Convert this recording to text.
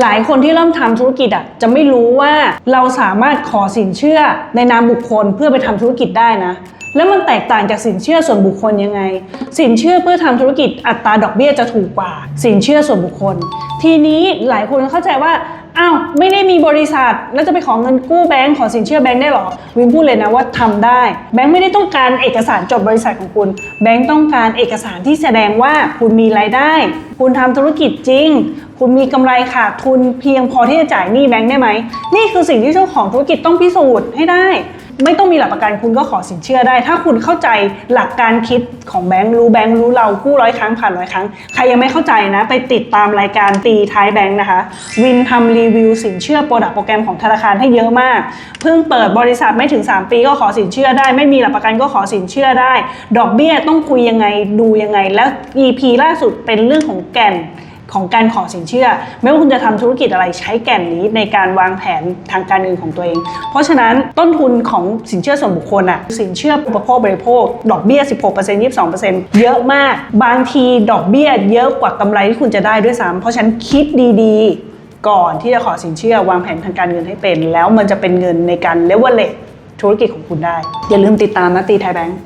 หลายคนที่เริ่มทำธุรกิจอะจะไม่รู้ว่าเราสามารถขอสินเชื่อในนามบุคคลเพื่อไปทำธุรกิจได้นะ แล้วมันแตกต่างจากสินเชื่อส่วนบุคคลยังไง สินเชื่อเพื่อทำธุรกิจอัตราดอกเบี้ยจะถูกกว่า สินเชื่อส่วนบุคคล ทีนี้หลายคนเข้าใจว่าอ้าวไม่ได้มีบริษัท แล้วจะไปขอเงินกู้แบงก์ขอสินเชื่อแบงก์ได้หรอวินพูดเลยนะว่าทำได้ แบงก์ไม่ได้ต้องการเอกสารจดบริษัทของคุณ แบงก์ต้องการเอกสารที่แสดงว่าคุณมีรายได้ คุณทำธุรกิจจริง คุณมีกำไรขาดทุนเพียงพอที่จะจ่ายหนี้แบงก์ได้ไหม นี่คือสิ่งที่เจ้าของธุรกิจต้องพิสูจน์ให้ได้ ไม่ต้องมีหลักประกันคุณก็ขอสินเชื่อได้ ถ้าคุณเข้าใจหลักการคิดของแบงค์รู้แบงค์รู้เรากู้ร้อยครั้งผ่านร้อยครั้ง ใครยังไม่เข้าใจนะ ไปติดตามรายการตีท้ายแบงค์นะคะ วินทำรีวิวสินเชื่อโปรดักโปรแกรมของธนาคารให้เยอะมาก เพิ่งเปิดบริษัทไม่ถึง 3 ปีก็ขอสินเชื่อได้ ไม่มีหลักประกันก็ขอสินเชื่อได้ ดอกเบี้ยต้องคุยยังไงดูยังไง แล้ว EP ล่าสุดเป็นเรื่องของแก่น ของการขอสินเชื่อ ไม่ว่าคุณจะทำธุรกิจอะไรใช้แก่นนี้ในการวางแผนทางการเงินของตัวเอง เพราะฉะนั้นต้นทุนของสินเชื่อส่วนบุคคลอะสินเชื่ออุปโภคบริโภค ดอกเบี้ย 16% 22%เยอะมาก บางทีดอกเบี้ยเยอะกว่ากำไรที่คุณจะได้ด้วยซ้ำเพราะฉะนั้นคิดดีๆ ก่อนที่จะขอสินเชื่อวางแผนทางการเงินให้เป็น แล้วมันจะเป็นเงินในการเลเวลเลตธุรกิจของคุณได้ อย่าลืมติดตามนะตีไทยแบงค์